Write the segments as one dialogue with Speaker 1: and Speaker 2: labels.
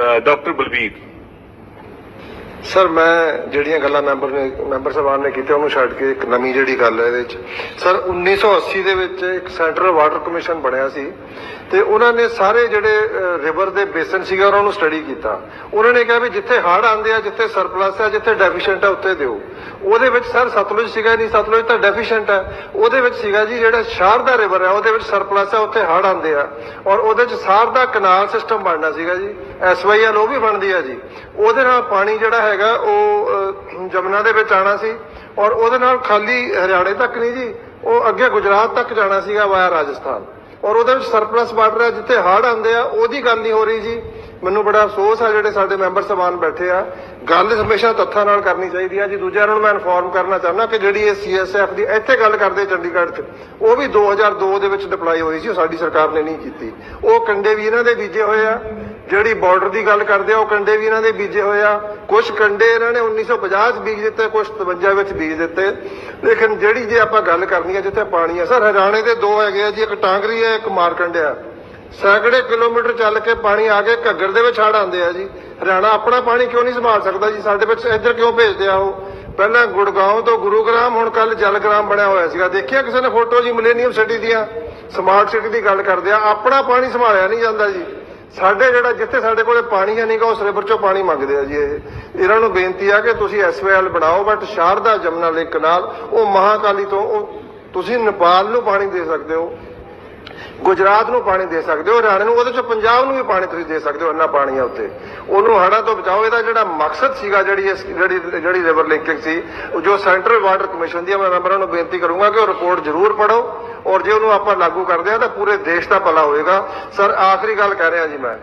Speaker 1: Uh, Dr. Balbir.
Speaker 2: Sir, ਮੈਂ ਜਿਹੜੀਆਂ ਗੱਲਾਂ ਮੈਂਬਰ ਨੇ, ਮੈਂਬਰ ਸਾਹਿਬਾਨ ਨੇ ਕੀਤੀਆਂ, ਉਹਨੂੰ ਛੱਡ ਕੇ ਇੱਕ ਨਵੀਂ ਜਿਹੜੀ ਗੱਲ ਹੈ ਇਹਦੇ ਵਿੱਚ। ਸਰ 1980 ਦੇ ਵਿੱਚ ਇੱਕ ਸੈਂਟਰਲ ਵਾਟਰ ਕਮਿਸ਼ਨ ਬਣਿਆ ਸੀ ਤੇ ਉਹਨਾਂ ਨੇ ਸਾਰੇ ਜਿਹੜੇ ਰਿਵਰ ਦੇ ਬੇਸਨ ਸੀਗਾ, ਉਹਨਾਂ ਨੂੰ ਸਟੱਡੀ ਕੀਤਾ। ਉਹਨਾਂ ਨੇ ਕਿਹਾ ਵੀ ਜਿੱਥੇ ਹੜ੍ਹ ਆਉਂਦੇ ਆ, ਜਿੱਥੇ ਸਰਪਲਸ ਹੈ ਜਿੱਥੇ ਡੈਫੀਸ਼ੀਐਂਟ ਹੈ ਉੱਥੇ ਦਿਓ। ਉਹਦੇ ਵਿੱਚ ਸਰ, ਸਤਲੁਜ ਸੀਗਾ ਨਹੀਂ, ਸਤਲੁਜ ਤਾਂ ਡੈਫੀਸ਼ੀਐਂਟ ਹੈ ਉਹਦੇ ਵਿੱਚ ਸੀਗਾ ਜੀ, ਜਿਹੜਾ ਸ਼ਾਰਦਾ ਰਿਵਰ ਹੈ ਉਹਦੇ ਵਿੱਚ ਸਰਪਲਸ ਹੈ ਉੱਥੇ ਹੜ ਆਉਂਦੇ ਆ। ਔਰ ਉਹਦੇ ਵਿੱਚ ਸਾਰ ਦਾ ਕਨਾਲ ਸਿਸਟਮ ਬਣਨਾ ਸੀਗਾ ਜੀ। ਐਸਵਾਈਐਲ ਉਹ ਵੀ ਬਣਦੀ ਆ ਜੀ। ਉਹਦੇ ਨਾਲ ਪਾਣੀ ਜਿਹੜਾ ਹੈਗਾ, ਉਹ ਜਮਨਾ ਦੇ ਵਿੱਚ ਆਣਾ ਸੀ ਔਰ ਉਹਦੇ ਨਾਲ ਖਾਲੀ ਹਰਿਆਣੇ ਤੱਕ ਨਹੀਂ ਜੀ, ਉਹ ਅੱਗੇ ਗੁਜਰਾਤ ਤੱਕ ਜਾਣਾ ਸੀਗਾ ਵਾਇਆ ਰਾਜਸਥਾਨ। ਔਰ ਉਹਦੇ ਵਿੱਚ ਸਰਪਲਸ ਵਾਟਰ ਹੈ ਜਿੱਥੇ ਹੜ੍ਹ ਆਉਂਦੇ ਆ, ਉਹਦੀ ਗੱਲ ਨਹੀਂ ਹੋ ਰਹੀ ਜੀ। ਮੈਨੂੰ ਬੜਾ ਅਫਸੋਸ ਆ, ਜਿਹੜੇ ਸਾਡੇ ਮੈਂਬਰ ਸਭਾਨ ਬੈਠੇ ਆ। ਗੱਲ ਹਮੇਸ਼ਾ ਤੱਥਾਂ ਨਾਲ ਕਰਨੀ ਚਾਹੀਦੀ ਆ। ਜੀ, ਦੂਜਿਆਂ ਨੂੰ ਮੈਂ ਇਨਫੋਰਮ ਕਰਨਾ ਚਾਹੁੰਦਾ ਕਿ ਜਿਹੜੀ ਇਹ ਸੀਐਸਐਫ ਦੀ ਇੱਥੇ ਗੱਲ ਕਰਦੇ ਚੰਡੀਗੜ੍ਹ 'ਚ, ਉਹ ਵੀ 2002 ਦੇ ਵਿੱਚ ਡਿਪਲਾਈ ਹੋਈ ਸੀ, ਉਹ ਸਾਡੀ ਸਰਕਾਰ ਨੇ ਨਹੀਂ ਕੀਤੀ। ਉਹ ਕੰਡੇ ਵੀ ਇਹਨਾਂ ਦੇ ਬੀਜੇ ਹੋਏ ਆ। ਜਿਹੜੀ ਬਾਰਡਰ ਦੀ ਗੱਲ ਕਰਦੇ ਆ, ਉਹ ਕੰਡੇ ਵੀ ਇਹਨਾਂ ਦੇ ਬੀਜੇ ਹੋਏ ਆ। ਕੁਝ ਕੰਡੇ ਇਹਨਾਂ ਨੇ 1950 'ਚ ਬੀਜ ਦਿੱਤੇ ਕੁਝ 53 ਵਿੱਚ ਬੀਜ ਦਿੱਤੇ। ਲੇਕਿਨ ਜਿਹੜੀ ਜੇ ਆਪਾਂ ਗੱਲ ਕਰਨੀ ਆ, ਜਿੱਥੇ ਪਾਣੀ ਆ, ਸਰ ਹਰਿਆਣੇ ਦੇ ਦੋ ਹੈਗੇ ਆ ਜੀ, ਇੱਕ ਟਾਂਗਰੀ ਹੈ ਇੱਕ ਮਾਰਕੰਡਿਆ ਸੈਂਕੜੇ ਕਿਲੋਮੀਟਰ ਚੱਲ ਕੇ ਪਾਣੀ ਆ ਕੇ ਘੱਗਰ ਦੇ ਵਿੱਚ ਹੜ ਆਉਂਦੇ ਆ ਜੀ। ਹਰਿਆਣਾ ਆਪਣਾ ਪਾਣੀ ਕਿਉਂ ਨਹੀਂ ਸੰਭਾਲ ਸਕਦਾ ਜੀ? ਸਾਡੇ ਵਿੱਚ ਇੱਧਰ ਕਿਉਂ ਭੇਜਦੇ ਆ ਉਹ? ਪਹਿਲਾਂ ਗੁੜਗਾਉਂ ਤੋਂ ਗੁਰੂਗ੍ਰਾਮ, ਹੁਣ ਕੱਲ ਜਲਗ੍ਰਾਮ ਬਣਿਆ ਹੋਇਆ ਸੀਗਾ। ਦੇਖਿਆ ਕਿਸੇ ਨੇ ਫੋਟੋ ਜੀ ਮਿਲੇਨੀਅਮ ਸਿਟੀ ਦੀਆਂ? ਸਮਾਰਟ ਸਿਟੀ ਦੀ ਗੱਲ ਕਰਦੇ ਆ। ਆਪਣਾ ਪਾਣੀ ਸੰਭਾਲਿਆ ਨਹੀਂ ਜਾਂਦਾ ਜੀ। ਸਾਡੇ ਜਿਹੜਾ ਜਿੱਥੇ ਸਾਡੇ ਕੋਲੇ ਪਾਣੀ ਹੈ ਨਹੀਂਗਾ ਉਸ ਰਿਵਰ ਚੋਂ ਪਾਣੀ ਮੰਗਦੇ ਆ ਜੀ ਇਹ। ਇਹਨਾਂ ਨੂੰ ਬੇਨਤੀ ਆ ਕਿ ਤੁਸੀਂ ਐਸਵਾਈਐਲ ਬਣਾਓ ਬਟ ਸ਼ਾਰਦਾ ਜਮਨਾ ਲਿੰਕ ਨਾਲ ਉਹ ਮਹਾਕਾਲੀ ਤੋਂ ਉਹ ਤੁਸੀਂ ਨੇਪਾਲ ਨੂੰ ਪਾਣੀ ਦੇ ਸਕਦੇ ਹੋ। ਗੁਜਰਾਤ ਨੂੰ ਪਾਣੀ ਦੇ ਸਕਦੇ ਹੋ, ਹਰਿਆਣੇ ਨੂੰ, ਉਹਦੇ ਚ ਪੰਜਾਬ ਨੂੰ ਵੀ ਪਾਣੀ ਤੁਸੀਂ ਦੇ ਸਕਦੇ ਹੋ, ਇੰਨਾ ਪਾਣੀ ਆ ਉੱਤੇ ਉਹਨੂੰ ਹੜ੍ਹਾਂ ਤੋਂ ਬਚਾਓ, ਇਹਦਾ ਜਿਹੜਾ ਮਕਸਦ ਸੀਗਾ, ਜਿਹੜੀ ਇਸ, ਜਿਹੜੀ ਜਿਹੜੀ ਰਿਵਰ ਲਿੰਕਿੰਗ ਸੀ ਜੋ ਸੈਂਟਰਲ ਵਾਟਰ ਕਮਿਸ਼ਨ ਦੀ ਮੈਂ ਮੈਂਬਰਾਂ ਨੂੰ ਬੇਨਤੀ ਕਰੂੰਗਾ ਕਿ ਉਹ ਰਿਪੋਰਟ ਜ਼ਰੂਰ ਪੜੋ ਔਰ ਜੇ ਉਹਨੂੰ ਆਪਾਂ ਲਾਗੂ ਕਰਦੇ ਆ, ਤਾਂ ਪੂਰੇ ਦੇਸ਼ ਦਾ ਭਲਾ ਹੋਏਗਾ। ਸਰ, ਆਖਰੀ ਗੱਲ ਕਹਿ ਰਿਹਾ ਜੀ ਮੈਂ।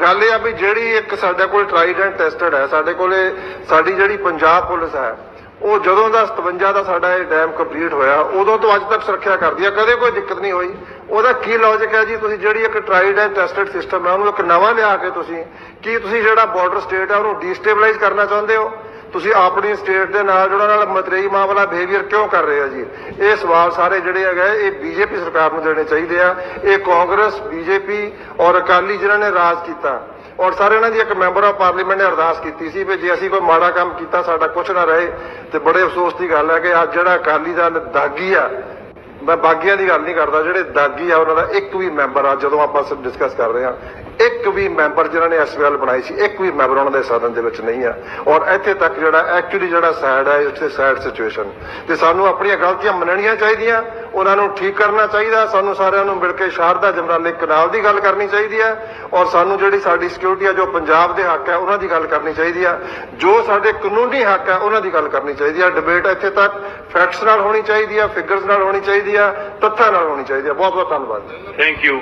Speaker 2: ਗੱਲ ਇਹ ਆ ਵੀ ਜਿਹੜੀ ਇੱਕ ਸਾਡੇ ਕੋਲ ਟ੍ਰਾਈਡ ਐਂਡ ਟੈਸਟਡ ਹੈ, ਸਾਡੇ ਕੋਲੇ, ਸਾਡੀ ਜਿਹੜੀ ਪੰਜਾਬ ਪੁਲਿਸ ਹੈ ਉਹ ਜਦੋਂ ਦਾ 57 ਦਾ ਸਾਡਾ ਇਹ ਡੈਮ ਕੰਪਲੀਟ ਹੋਇਆ, ਉਦੋਂ ਤੋਂ ਅੱਜ ਤੱਕ ਸੁਰੱਖਿਆ ਕਰਦੀ ਆ, ਕਦੇ ਕੋਈ ਦਿੱਕਤ ਨਹੀਂ ਹੋਈ। ਉਹਦਾ ਕੀ ਲੌਜੀਕ ਹੈ ਜੀ? ਤੁਸੀਂ ਜਿਹੜੀ ਇੱਕ ਟ੍ਰਾਈਡ ਐਂਡ ਟੈਸਟਡ ਸਿਸਟਮ ਹੈ, ਉਹਨੂੰ ਇੱਕ ਨਵਾਂ ਲਿਆ ਕੇ ਤੁਸੀਂ, ਕੀ ਤੁਸੀਂ ਜਿਹੜਾ ਬਾਰਡਰ ਸਟੇਟ ਹੈ, ਉਹਨੂੰ ਡੀਸਟੇਬਲਾਈਜ਼ ਕਰਨਾ ਚਾਹੁੰਦੇ ਹੋ? ਤੁਸੀਂ ਆਪਣੀ ਸਟੇਟ ਦੇ ਨਾਲ, ਜਿਹੜਾ ਨਾਲ ਮਤਰੇਈ ਮਾਂ ਵਾਲਾ ਬਿਹੇਵੀਅਰ ਕਿਉਂ ਕਰ ਰਹੇ ਆ ਜੀ? ਇਹ ਸਵਾਲ ਸਾਰੇ ਜਿਹੜੇ ਹੈਗੇ ਇਹ ਬੀਜੇਪੀ ਸਰਕਾਰ ਨੂੰ ਦੇਣੇ ਚਾਹੀਦੇ ਆ। ਇਹ ਕਾਂਗਰਸ, ਬੀਜੇਪੀ ਔਰ ਅਕਾਲੀ ਜਿਨ੍ਹਾਂ ਨੇ ਰਾਜ ਕੀਤਾ ਔਰ ਸਾਰੇ ਇਹਨਾਂ ਦੀ ਇੱਕ ਮੈਂਬਰ ਆਫ ਪਾਰਲੀਮੈਂਟ ਨੇ ਅਰਦਾਸ ਕੀਤੀ ਸੀ ਵੀ ਜੇ ਅਸੀਂ ਕੋਈ ਮਾੜਾ ਕੰਮ ਕੀਤਾ, ਸਾਡਾ ਕੁਝ ਨਾ ਰਹੇ ਤੇ ਬੜੇ ਅਫਸੋਸ ਦੀ ਗੱਲ ਹੈ ਕਿ ਅੱਜ ਜਿਹੜਾ ਅਕਾਲੀ ਦਲ ਦਾਗੀ ਆ, ਮੈਂ ਬਾਗੀਆਂ ਦੀ ਗੱਲ ਨਹੀਂ ਕਰਦਾ, ਜਿਹੜੇ ਦਾਗੀ ਆ, ਉਹਨਾਂ ਦਾ ਇੱਕ ਵੀ ਮੈਂਬਰ ਆ, ਜਦੋਂ ਆਪਾਂ ਡਿਸਕਸ ਕਰ ਰਹੇ ਹਾਂ ਇੱਕ ਵੀ ਮੈਂਬਰ ਜਿਨ੍ਹਾਂ ਨੇ ਐਸਵੀਐਲ ਬਣਾਈ ਸੀ, ਇੱਕ ਵੀ ਮੈਂਬਰ ਉਹਨਾਂ ਦੇ ਸਾਧਨ ਦੇ ਵਿੱਚ ਨਹੀਂ ਆ। ਔਰ ਇੱਥੇ ਤੱਕ ਜਿਹੜਾ ਐਕਚੁਅਲੀ ਜਿਹੜਾ ਸੈਡ ਹੈ, ਇੱਥੇ ਸੈਡ ਸਿਚੁਏਸ਼ਨ ਤੇ ਸਾਨੂੰ ਆਪਣੀਆਂ ਗਲਤੀਆਂ ਮੰਨਣੀਆਂ ਚਾਹੀਦੀਆਂ, ਉਹਨਾਂ ਨੂੰ ਠੀਕ ਕਰਨਾ ਚਾਹੀਦਾ, ਸਾਨੂੰ ਸਾਰਿਆਂ ਨੂੰ ਮਿਲ ਕੇ ਸ਼ਾਰਦਾ ਜਮਰਾਲੇ ਕਨਾਲ ਦੀ ਗੱਲ ਕਰਨੀ ਚਾਹੀਦੀ ਹੈ, ਔਰ ਸਾਨੂੰ ਜਿਹੜੀ ਸਾਡੀ ਸਿਕਿਉਰਿਟੀ ਆ, ਜੋ ਪੰਜਾਬ ਦੇ ਹੱਕ ਹੈ, ਉਹਨਾਂ ਦੀ ਗੱਲ ਕਰਨੀ ਚਾਹੀਦੀ ਹੈ ਜੋ ਸਾਡੇ ਕਾਨੂੰਨੀ ਹੱਕ ਹੈ, ਉਹਨਾਂ ਦੀ ਗੱਲ ਕਰਨੀ ਚਾਹੀਦੀ ਹੈ ਡਿਬੇਟ ਇੱਥੇ ਤੱਕ ਫੈਕਟਸ ਨਾਲ ਹੋਣੀ ਚਾਹੀਦੀ ਹੈ ਫਿਗਰਸ ਨਾਲ ਹੋਣੀ ਚਾਹੀਦੀ ਹੈ ਤੱਥਾਂ ਨਾਲ ਹੋਣੀ ਚਾਹੀਦੀ ਹੈ ਬਹੁਤ ਬਹੁਤ ਧੰਨਵਾਦ।
Speaker 1: Thank you